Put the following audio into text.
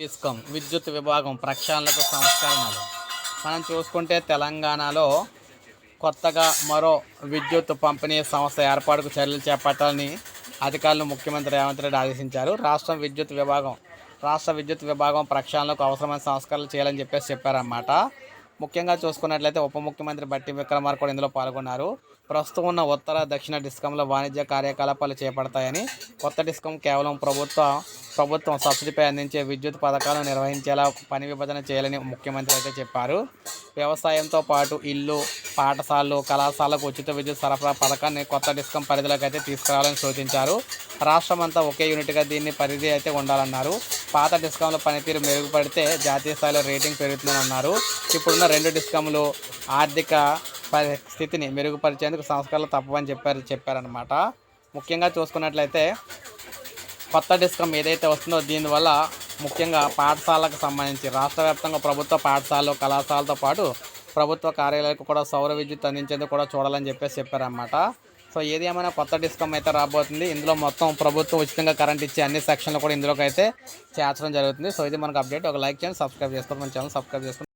డిస్కం విద్యుత్ విభాగం ప్రక్షాళనకు సంస్కరణలు. మనం చూసుకుంటే తెలంగాణలో కొత్తగా మరో విద్యుత్ పంపిణీ సంస్థ ఏర్పాటుకు చర్యలు చేపట్టాలని అధికారులు ముఖ్యమంత్రి రేవంత్ రెడ్డి ఆదేశించారు. రాష్ట్రం విద్యుత్ విభాగం రాష్ట్ర విద్యుత్ విభాగం ప్రక్షాళనకు అవసరమైన సంస్కరణలు చేయాలని చెప్పేసి చెప్పారన్నమాట. ముఖ్యంగా చూసుకున్నట్లయితే ఉప ముఖ్యమంత్రి బట్టి విక్రమార్ కూడా ఇందులో పాల్గొన్నారు. ప్రస్తుతం ఉన్న ఉత్తర దక్షిణ డిస్కంలో వాణిజ్య కార్యకలాపాలు చేపడతాయని కొత్త డిస్కం కేవలం ప్రభుత్వ ప్రభుత్వం సబ్సిడీపై అందించే విద్యుత్ పథకాలను నిర్వహించేలా పని విభజన చేయాలని ముఖ్యమంత్రి అయితే చెప్పారు. వ్యవసాయంతో పాటు ఇల్లు పాఠశాలలు కళాశాలకు ఉచిత విద్యుత్ సరఫరా పథకాన్ని కొత్త డిస్కం పరిధిలోకి అయితే తీసుకురావాలని సూచించారు. రాష్ట్రమంతా ఒకే యూనిట్గా దీన్ని పరిధి అయితే ఉండాలన్నారు. పాత డిస్కంల పనితీరు మెరుగుపడితే జాతీయ స్థాయిలో రేటింగ్ పెరుగుతుందని అన్నారు ఇప్పుడున్న రెండు డిస్కంలు ఆర్థిక పరిస్థితిని మెరుగుపరిచేందుకు సంస్కరణలు తప్పవని చెప్పారు చెప్పారనమాట ముఖ్యంగా చూసుకున్నట్లయితే కొత్త డిస్కమ్ ఏదైతే వస్తుందో దీనివల్ల ముఖ్యంగా పాఠశాలకు సంబంధించి రాష్ట్ర వ్యాప్తంగా ప్రభుత్వ పాఠశాలలు కళాశాలతో పాటు ప్రభుత్వ కార్యాలయాలకు కూడా సౌర విద్యుత్ అందించేందుకు కూడా చూడాలని చెప్పేసి చెప్పారన్నమాట. సో ఏది ఏమైనా కొత్త డిస్కమ్ అయితే రాబోతుంది. ఇందులో మొత్తం ప్రభుత్వం ఉచితంగా కరెంట్ ఇచ్చే అన్ని సెక్షన్లు కూడా ఇందులోకి అయితే చేర్చడం జరుగుతుంది. సో ఇది మనకు అప్డేట్. ఒక లైక్ చేయండి సబ్స్క్రైబ్ చేసుకోండి. మన ఛానల్ సబ్స్క్రైబ్ చేసుకోండి.